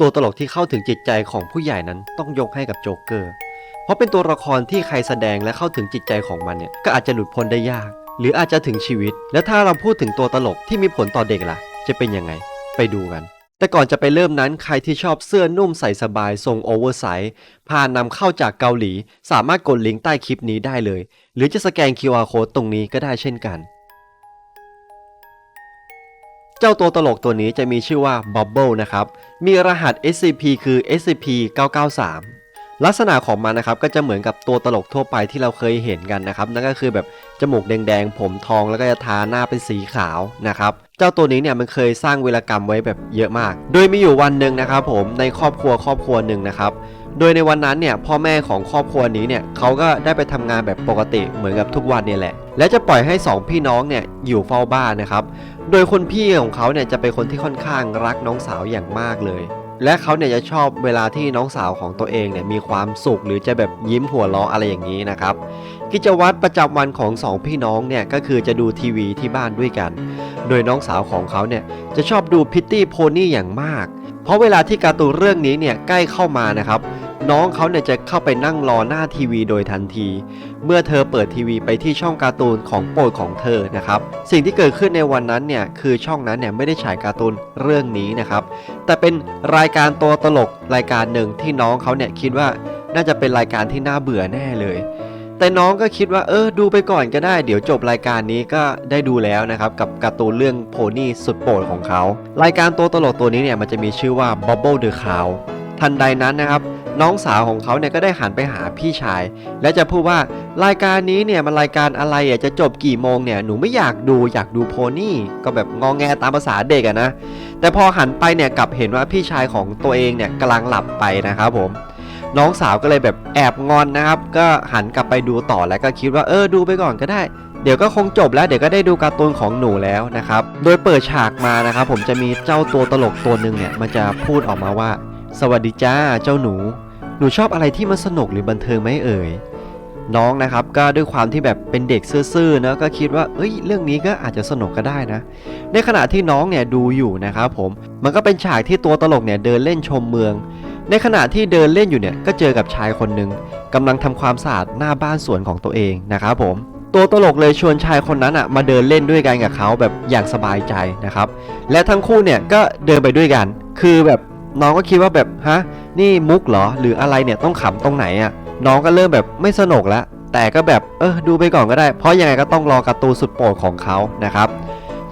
ตัวตลกที่เข้าถึงจิตใจของผู้ใหญ่นั้นต้องยกให้กับโจ๊กเกอร์ เพราะเป็นตัวละครที่ใครแสดงและเข้าถึงจิตใจของมันเนี่ยก็อาจจะหลุดพ้นได้ยาก หรืออาจจะถึงชีวิต และถ้าเราพูดถึงตัวตลกที่มีผลต่อเด็กล่ะ จะเป็นยังไง ไปดูกัน แต่ก่อนจะไปเริ่มนั้นใครที่ชอบเสื้อนุ่มใส่สบายทรงโอเวอร์ไซส์ผ่านนำเข้าจากเกาหลี สามารถกดลิงก์ใต้คลิปนี้ได้เลย หรือจะสแกน QR Code ตรงนี้ก็ได้เช่นกัน เจ้าตัวตลกตัวนี้จะมีชื่อว่า Bubble นะครับ มีรหัส SCP คือ SCP-993 ลักษณะของมันนะครับก็จะเหมือนกับตัวตลกทั่วไปที่เราเคยเห็นกันนะครับ นั่นก็คือแบบจมูกแดงๆ ผมทองแล้วก็จะทาหน้าเป็นสีขาวนะครับ เจ้าตัวนี้เนี่ยมันเคยสร้างวีรกรรมไว้แบบเยอะมาก โดยมีอยู่วันหนึ่งนะครับผมในครอบครัวครอบครัวหนึ่งนะครับโดยในวันนั้นเนี่ยพ่อแม่ของครอบครัวนี้เนี่ยเขาก็ได้ไปทำงานแบบปกติเหมือนกับทุกวันเนี่ยแหละ และจะปล่อยให้สองพี่น้องเนี่ยอยู่เฝ้าบ้านนะครับ โดยคนพี่ของเขาเนี่ยจะเป็นคนที่ค่อนข้างรักน้องสาวอย่างมากเลย และเขาเนี่ยจะชอบเวลาที่น้องสาวของตัวเองเนี่ยมีความสุขหรือจะแบบยิ้มหัวเราะอะไรอย่างนี้นะครับ กิจวัตรประจำวันของสองพี่น้องเนี่ยก็คือจะดูทีวีที่บ้านด้วยกัน โดยน้องสาวของเขาเนี่ยจะชอบดูพิตตี้โพนี่อย่างมาก เพราะเวลาที่การ์ตูนเรื่องนี้เนี่ยใกล้เข้ามานะครับ น้องเขาเนี่ยจะเข้าไปนั่งรอหน้าทีวีโดยทันที เมื่อเธอเปิดทีวีไปที่ช่องการ์ตูนของโปรดของเธอนะครับสิ่งที่เกิดขึ้นในวันนั้นเนี่ยคือช่องนั้นเนี่ยไม่ได้ฉายการ์ตูนเรื่องนี้นะครับแต่เป็นรายการตัวตลกรายการหนึ่งที่น้องเขาเนี่ยคิดว่าน่าจะเป็นรายการที่น่าเบื่อแน่เลย แต่น้องก็คิดว่าเออดูไปก่อนก็ได้ เดี๋ยวจบรายการนี้ก็ได้ดูแล้วนะครับกับการ์ตูนเรื่องโพนี่สุดโปรดของเขา รายการตัวตลกตัวนี้เนี่ยมันจะมีชื่อว่า Bubble the Clown ทันใดนั้นนะครับ น้องสาวของเขาเนี่ยก็ได้หันไปหาพี่ชาย และจะพูดว่ารายการนี้เนี่ยมันรายการอะไรอะจะจบกี่โมงเนี่ยหนูไม่อยากดูอยากดูโพนี่ ก็แบบงองแงตามภาษาเด็กอะนะ แต่พอหันไปเนี่ยกลับเห็นว่าพี่ชายของตัวเองเนี่ยกำลังหลับไปนะครับผมน้องสาวก็เลยแบบแอบงอนนะครับ ก็หันกลับไปดูต่อแล้วก็คิดว่าเออดูไปก่อนก็ได้ เดี๋ยวก็คงจบแล้วเดี๋ยวก็ได้ดูการ์ตูนของหนูแล้วนะครับ โดยเปิดฉากมานะครับ ผมจะมีเจ้าตัวตลกตัวหนึ่งเนี่ยมันจะพูดออกมาว่า สวัสดีจ้าเจ้าหนู หนูชอบอะไรที่มันสนุกหรือบันเทิงไหมเอ่ย น้องนะครับก็ด้วยความที่แบบเป็นเด็กซื่อๆนะก็คิดว่าเอ้ยเรื่องนี้ก็อาจจะสนุกก็ได้นะ ในขณะที่น้องเนี่ยดูอยู่นะครับผม มันก็เป็นฉากที่ตัวตลกเนี่ยเดินเล่นชมเมือง ในขณะที่เดินเล่นอยู่เนี่ยก็เจอกับชายคนหนึ่งกำลังทำความสะอาดหน้าบ้านสวนของตัวเองนะครับผมตัวตลกเลยชวนชายคนนั้นอะมาเดินเล่นด้วยกันกับเขาแบบอย่างสบายใจนะครับ และทั้งคู่เนี่ยก็เดินไปด้วยกัน คือแบบ น้องก็คิดว่าแบบฮะนี่มุกเหรอ หรืออะไรเนี่ยต้องขำตรงไหนอะ น้องก็เริ่มแบบไม่สนุกแล้วแต่ก็แบบเออดูไปก่อนก็ได้ เพราะยังไงก็ต้องรอการ์ตูนสุดโปรดของเขานะครับ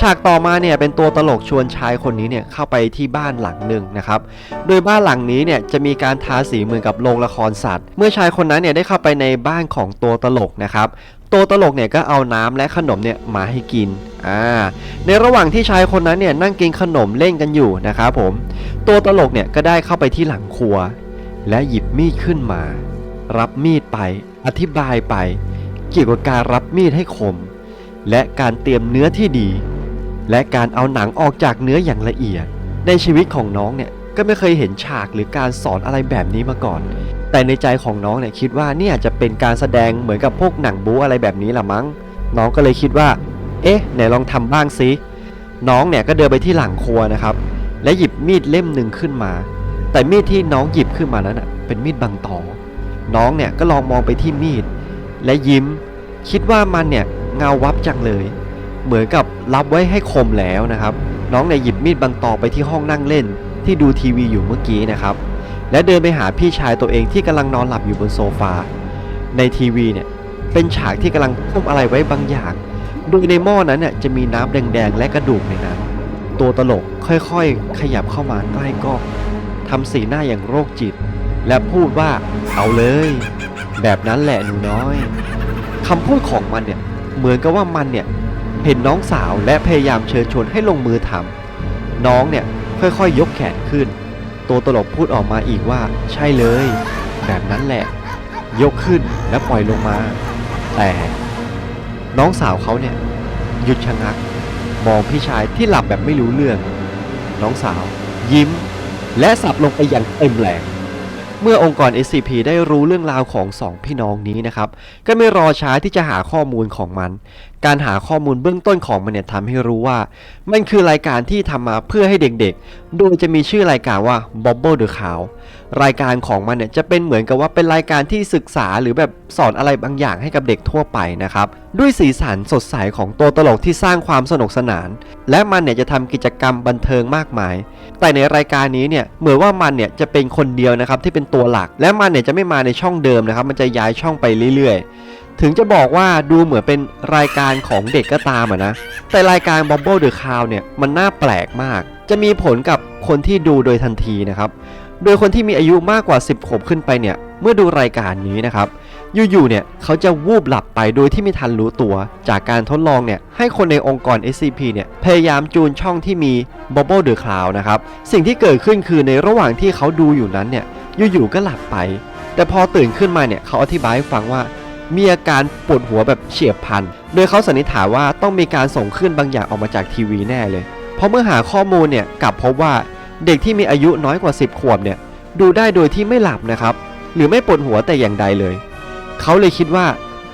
ฉากต่อมาเนี่ยเป็นตัวตลกชวนชายคนนี้เนี่ยเข้าไปที่บ้านหลังหนึ่งนะครับ โดยบ้านหลังนี้เนี่ยจะมีการทาสีเหมือนกับโรงละครสัตว์ เมื่อชายคนนั้นเนี่ยได้เข้าไปในบ้านของตัวตลกนะครับ ตัวตลกเนี่ยก็เอาน้ำและขนมเนี่ยมาให้กิน อ่า ในระหว่างที่ชายคนนั้นเนี่ยนั่งกินขนมเล่นกันอยู่นะครับผม ตัวตลกเนี่ยก็ได้เข้าไปที่หลังครัว และหยิบมีดขึ้นมา รับมีดไป อธิบายไป เกี่ยวกับการรับมีดให้คม และการเตรียมเนื้อที่ดี และการเอาหนังออกจากเนื้ออย่างละเอียด ในชีวิตของน้องเนี่ยก็ไม่เคยเห็นฉากหรือการสอนอะไรแบบนี้มาก่อน แต่ในใจของน้องเนี่ยคิดว่าเนี่ยจะเป็นการแสดงเหมือนกับพวกหนังบู๊อะไรแบบนี้ละมั้ง น้องก็เลยคิดว่า เอ๊ะไหนลองทำบ้างสิน้องเนี่ยก็เดินไปที่หลังครัวนะครับ และหยิบมีดเล่มหนึ่งขึ้นมา แต่มีดที่น้องหยิบขึ้นมานั้นอะเป็นมีดบางตอน้องเนี่ยก็ลองมองไปที่มีด และยิ้ม คิดว่ามันเนี่ยเงาวับจังเลย เหมือนกับรับไว้ให้คมแล้วนะครับ น้องเนี่ยหยิบมีดบางตอไปที่ห้องนั่งเล่น ที่ดูทีวีอยู่เมื่อกี้นะครับ และเดินไปหาพี่ชายตัวเองที่กำลังนอนหลับอยู่บนโซฟา ในทีวีเนี่ยเป็นฉากที่กำลังต้มอะไรไว้บางอย่างโดยในหม้อนั้นเนี่ยจะมีน้ำแดงๆ และกระดูกในนั้น ตัวตลกค่อยๆ ขยับเข้ามาใกล้กล้องทำสีหน้าอย่างโรคจิต และพูดว่าเอาเลย แบบนั้นแหละหนูน้อยคำพูดของมันเนี่ยเหมือนกับว่ามันเนี่ย เห็นน้องสาวและพยายามเชิญชวนให้ลงมือทำน้องเนี่ยค่อยๆยกแขนขึ้น ตัวตลกพูดออกมาอีกว่า ใช่เลย แบบนั้นแหละ ยกขึ้นแล้วปล่อยลงมา แต่น้องสาวเขาเนี่ยหยุดชะงัก มองพี่ชายที่หลับแบบไม่รู้เรื่อง น้องสาว ยิ้ม และสับลงไปอย่างเต็มแรงเมื่อองค์กร SCP ได้รู้เรื่องราวของสองพี่น้องนี้นะครับ ก็ไม่รอช้าที่จะหาข้อมูลของมัน การหาข้อมูลเบื้องต้นของมันเนี่ยทำให้รู้ว่า มันคือรายการที่ทำมาเพื่อให้เด็กๆ โดยจะมีชื่อรายการว่า Bobble the Cow รายการของมันเนี่ยจะเป็นเหมือนกับว่าเป็นรายการที่ศึกษาหรือแบบสอนอะไรบางอย่างให้กับเด็กทั่วไปนะครับ ด้วยสีสันสดใสของตัวตลกที่สร้างความสนุกสนาน และมันเนี่ยจะทำกิจกรรมบันเทิงมากมาย แต่ในรายการนี้เนี่ยเหมือนว่ามันเนี่ยจะเป็นคนเดียวนะครับที่เป็นตัวหลัก และมันเนี่ยจะไม่มาในช่องเดิมนะครับ มันจะย้ายช่องไปเรื่อยๆ ถึงจะบอกว่าดูเหมือนเป็นรายการของเด็กก็ตามอะนะ แต่รายการ Bubble the Cow เนี่ยมันน่าแปลกมาก จะมีผลกับคนที่ดูโดยทันทีนะครับ โดยคนที่มีอายุมากกว่า 10 ขวบขึ้นไปเนี่ย เมื่อดูรายการนี้นะครับ อยู่ๆ เนี่ยเขาจะวูบหลับไปโดยที่ไม่ทันรู้ตัว จากการทดลองเนี่ยให้คนในองค์กร SCP เนี่ยพยายามจูนช่องที่มี Bubble the Cloud นะครับ สิ่งที่เกิดขึ้นคือในระหว่างที่เขาดูอยู่นั้นเนี่ย อยู่ๆ ก็หลับไป แต่พอตื่นขึ้นมาเนี่ยเขาอธิบายให้ฟังว่า มีอาการปวดหัวแบบเฉียบพลัน โดยเขาสันนิษฐานว่าต้องมีการส่งขึ้นบางอย่างออกมาจากทีวีแน่เลย เพราะเมื่อหาข้อมูลเนี่ยกลับพบว่าเด็กที่มีอายุน้อยกว่า 10 ขวบเนี่ยดูได้โดยที่ไม่หลับนะครับ หรือไม่ปวดหัวแต่อย่างใดเลย เขาเลยคิดว่า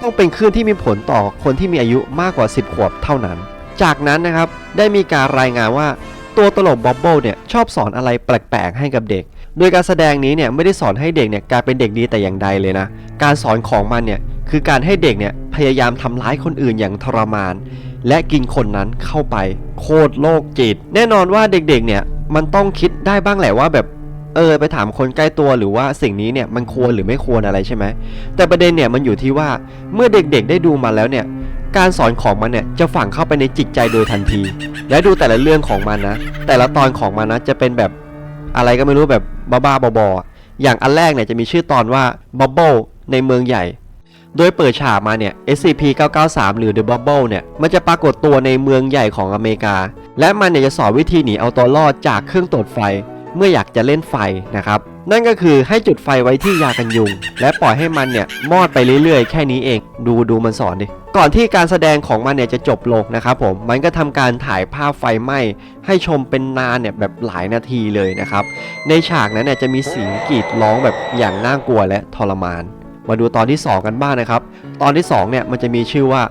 ต้องเป็นคลื่นที่มีผลต่อคนที่มีอายุมากกว่า 10 ขวบเท่านั้น จากนั้นนะครับได้มีการรายงานว่าตัวตลกบ๊อบเบิลเนี่ยชอบสอนอะไรแปลกๆให้กับเด็ก โดยการแสดงนี้เนี่ยไม่ได้สอนให้เด็กเนี่ยกลายเป็นเด็กดีแต่อย่างใดเลยนะ การสอนของมันเนี่ย คือการให้เด็กเนี่ยพยายามทำร้ายคนอื่นอย่างทรมาน และกินคนนั้นเข้าไปโคตรโลกจิต แน่นอนว่าเด็กๆเนี่ยมันต้องคิดได้บ้างแหละว่าแบบเออไปถามคนใกล้ตัวหรือว่าสิ่งนี้เนี่ยมันควรหรือไม่ควรอะไรใช่ไหมแต่ประเด็นเนี่ยมันอยู่ที่ว่าเมื่อเด็กๆได้ดูมาแล้วเนี่ยการสอนของมันเนี่ยจะฝังเข้าไปในจิตใจโดยทันที และดูแต่ละเรื่องของมันนะ แต่ละตอนของมันนะจะเป็นแบบอะไรก็ไม่รู้แบบบ้าๆบอๆอย่างอันแรกเนี่ยจะมีชื่อตอนว่า Bubble ในเมืองใหญ่ โดยเปิดฉากมาเนี่ย SCP-993 หรือ The Bubble เนี่ย มันจะปรากฏตัวในเมืองใหญ่ของอเมริกา และมันเนี่ยจะสอนวิธีหนีเอาตัวรอดจากเครื่องตรวจไฟ เมื่ออยากจะเล่นไฟนะครับ นั่นก็คือให้จุดไฟไว้ที่ยากันยุง และปล่อยให้มันเนี่ยมอดไปเรื่อยๆ แค่นี้เอง ดูดูมันสอนดิ ก่อนที่การแสดงของมันเนี่ยจะจบลงนะครับผม มันก็ทำการถ่ายภาพไฟไหม้ให้ชมเป็นนานเนี่ยแบบหลายนาทีเลยนะครับ ในฉากนั้นเนี่ยจะมีเสียงกรีดร้องแบบอย่างน่ากลัวและทรมาน มาดูตอนที่ 2 กันบ้างนะครับ ตอนที่ 2 เนี่ยมันจะมีชื่อว่า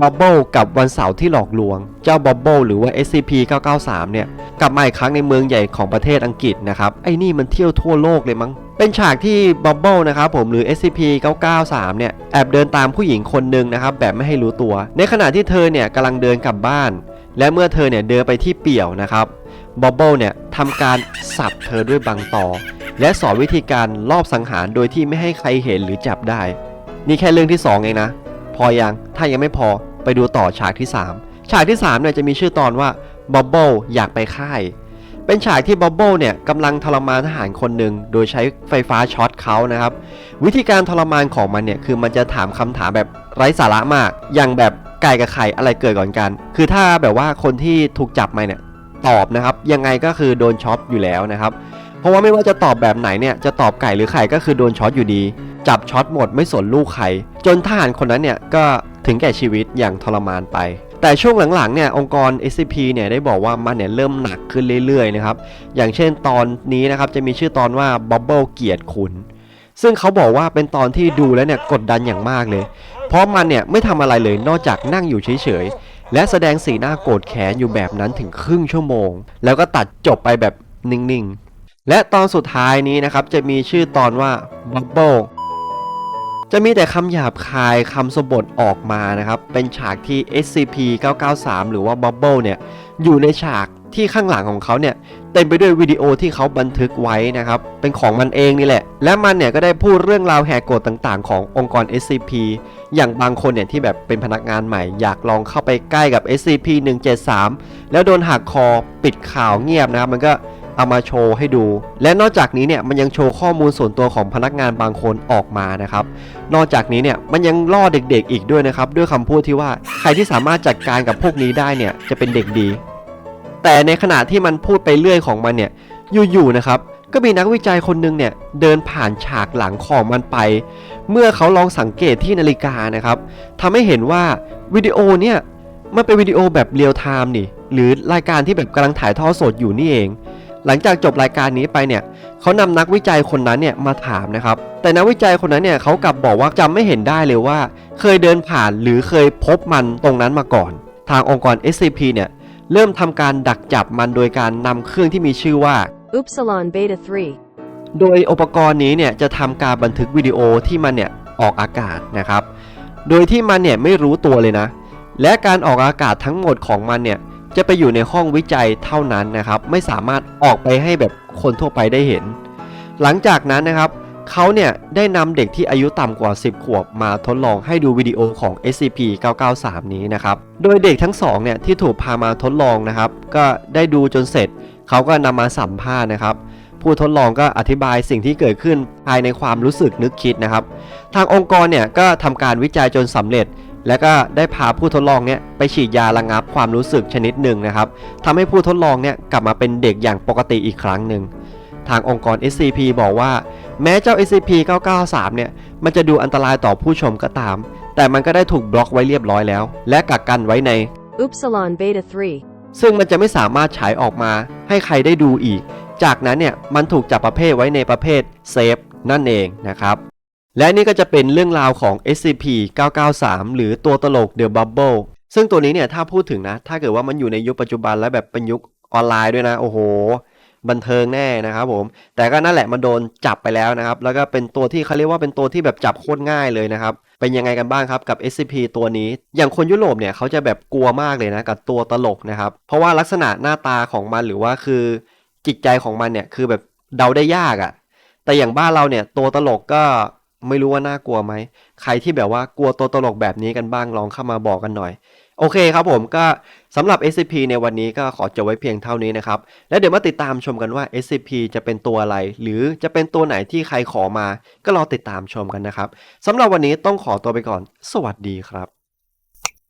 Bubble กับวันเสาร์ที่หลอกลวง เจ้า Bubble หรือว่า SCP-993 เนี่ย กลับมาอีกครั้งในเมืองใหญ่ของประเทศอังกฤษนะครับ ไอ้นี่มันเที่ยวทั่วโลกเลยมั้ง เป็นฉากที่ Bubble นะครับผมหรือ SCP-993 เนี่ย แอบเดินตามผู้หญิงคนหนึ่งนะครับ แบบไม่ให้รู้ตัว ในขณะที่เธอเนี่ยกำลังเดินกลับบ้าน และเมื่อเธอเนี่ยเดินไปที่เปี่ยวนะครับ Bubble เนี่ย ทำการสับเธอด้วยบางตอและสอนวิธีการลอบสังหารโดยที่ไม่ให้ใครเห็นหรือจับได้ นี่แค่เรื่องที่2เองนะ พอยังถ้ายังไม่พอไปดูต่อฉากที่ 3 ฉากที่3เนี่ยจะมีชื่อตอนว่า Bubble อยากไปค่าย เป็นฉากที่ Bubble เนี่ยกำลังทรมานทหารคนหนึ่งโดยใช้ไฟฟ้าช็อตเขานะครับ วิธีการทรมานของมันเนี่ยคือมันจะถามคำถามแบบไร้สาระมาก อย่างแบบไก่กับไข่อะไรเกิดก่อนกัน คือถ้าแบบว่าคนที่ถูกจับมาเนี่ย ตอบนะครับ ยังไงก็คือโดนช็อตอยู่แล้วนะครับ เพราะว่าไม่ว่าจะตอบแบบไหนเนี่ยจะตอบไก่หรือไข่ก็คือโดนช็อตอยู่ดี จับช็อตหมดไม่สนลูกใครจนทหารคนนั้นเนี่ยก็ถึงแก่ชีวิตอย่างทรมานไปแต่ช่วงหลังๆเนี่ยองค์กร SCP เนี่ยได้บอกว่ามันเนี่ยเริ่มหนักขึ้นเรื่อยๆนะครับอย่างเช่นตอนนี้นะครับจะมีชื่อตอนว่า Bubble เกียรติคุณ ซึ่งเขาบอกว่าเป็นตอนที่ดูแล้วเนี่ยกดดันอย่างมากเลย เพราะมันเนี่ยไม่ทำอะไรเลยนอกจากนั่งอยู่เฉยๆ และแสดงสีหน้าโกรธแค้นอยู่แบบนั้นถึงครึ่งชั่วโมง แล้วก็ตัดจบไปแบบนิ่งๆ และตอนสุดท้ายนี้นะครับจะมีชื่อตอนว่า Bubble จะมีแต่คำหยาบคายคำสบทออกมานะครับ เป็นฉากที่ SCP-993 หรือว่า Bubble เนี่ย อยู่ในฉาก ที่ข้างหลังของเขาเนี่ยเต็มไปด้วยวิดีโอที่เขาบันทึกไว้นะครับเป็นของมันเองนี่แหละ และมันเนี่ยก็ได้พูดเรื่องราวแหกกฎต่างๆ ขององค์กร SCP อย่างบางคนเนี่ยที่แบบเป็นพนักงานใหม่ อยากลองเข้าไปใกล้กับ SCP-173 แล้วโดนหักคอปิดข่าวเงียบนะครับมันก็เอามาโชว์ให้ดู และนอกจากนี้เนี่ยมันยังโชว์ข้อมูลส่วนตัวของพนักงานบางคนออกมานะครับ นอกจากนี้เนี่ยมันยังล่อเด็กๆอีกด้วยนะครับ ด้วยคำพูดที่ว่าใครที่สามารถจัดการกับพวกนี้ได้เนี่ยจะเป็นเด็กดี แต่ในขณะที่มันพูดไปเรื่อยของมันเนี่ยอยู่ๆนะครับก็มีนักวิจัยคนหนึงเนี่ยเดินผ่านฉากหลังของมันไป เมื่อเขาลองสังเกตที่นาฬิกานะครับทำให้เห็นว่าวิดีโอเนี่ยมันเป็นวิดีโอแบบเรียลไทม์นี่หรือรายการที่แบบกำลังถ่ายทอดสดอยู่นี่เอง หลังจากจบรายการนี้ไปเนี่ยเขานำนักวิจัยคนนั้นเนี่ยมาถามนะครับ แต่นักวิจัยคนนั้นเนี่ยเขากลับบอกว่าจำไม่เห็นได้เลยว่า เคยเดินผ่านหรือเคยพบมันตรงนั้นมาก่อน ทางองค์กร SCP เนี่ย เริ่มทำการดักจับมันโดยการนำเครื่องที่มีชื่อว่า Upsilon Beta 3. โดยอุปกรณ์นี้เนี่ยจะทำการบันทึกวิดีโอที่มันเนี่ยออกอากาศนะครับ โดยที่มันเนี่ยไม่รู้ตัวเลยนะ และการออกอากาศทั้งหมดของมันเนี่ยจะไปอยู่ในห้องวิจัยเท่านั้นนะครับ ไม่สามารถออกไปให้แบบคนทั่วไปได้เห็น หลังจากนั้นนะครับ เขาเนี่ยได้นำเด็กที่อายุต่ำกว่า 10 ขวบมาทดลองให้ดูวิดีโอของ SCP-993 นี้นะครับ โดยเด็กทั้งสองเนี่ยที่ถูกพามาทดลองนะครับ ก็ได้ดูจนเสร็จ เขาก็นำมาสัมภาษณ์นะครับ ผู้ทดลองก็อธิบายสิ่งที่เกิดขึ้นภายในความรู้สึกนึกคิดนะครับ ทางองค์กรเนี่ยก็ทำการวิจัยจนสำเร็จ และก็ได้พาผู้ทดลองเนี่ยไปฉีดยาระงับความรู้สึกชนิดหนึ่งนะครับทำให้ผู้ทดลองเนี่ยกลับมาเป็นเด็กอย่างปกติอีกครั้งหนึ่งทางองค์กร SCP บอกว่า แม้เจ้า SCP-993 เนี่ย มันจะดูอันตรายต่อผู้ชมก็ตาม แต่มันก็ได้ถูกบล็อกไว้เรียบร้อยแล้ว และกักกันไว้ใน Upsilon Beta 3. ซึ่งมันจะไม่สามารถฉายออกมาให้ใครได้ดูอีก จากนั้นเนี่ย มันถูกจับประเภทไว้ในประเภทเซฟนั่นเองนะครับ และนี่ก็จะเป็นเรื่องราวของ SCP-993 หรือตัวตลก The Bubble ซึ่งตัวนี้เนี่ยถ้าพูดถึงนะ ถ้าเกิดว่ามันอยู่ในยุคปัจจุบันและแบบเป็นยุคออนไลน์ด้วยนะ โอ้โห บันเทิงแน่นะครับผม แต่ก็นั่นแหละมันโดนจับไปแล้วนะครับ แล้วก็เป็นตัวที่เขาเรียกว่าเป็นตัวที่แบบจับโคตรง่ายเลยนะครับ เป็นยังไงกันบ้างครับกับ SCP ตัวนี้ อย่างคนยุโรปเนี่ยเขาจะแบบกลัวมากเลยนะกับตัวตลกนะครับ เพราะว่าลักษณะหน้าตาของมันหรือว่าคือจิตใจของมันเนี่ยคือแบบเดาได้ยากอะ่ะ แต่อย่างบ้านเราเนี่ยตัวตลกก็ไม่รู้ว่าน่ากลัวไหม ใครที่แบบว่ากลัวตัวตลกแบบนี้กันบ้างลองเข้ามาบอกกันหน่อย โอเคครับผมก็สำหรับ SCP ในวันนี้ก็ขอจบไว้เพียงเท่านี้นะครับ แล้วเดี๋ยวมาติดตามชมกันว่า SCP จะเป็นตัวอะไร หรือจะเป็นตัวไหนที่ใครขอมา ก็รอติดตามชมกันนะครับสำหรับวันนี้ต้องขอตัวไปก่อน สวัสดีครับ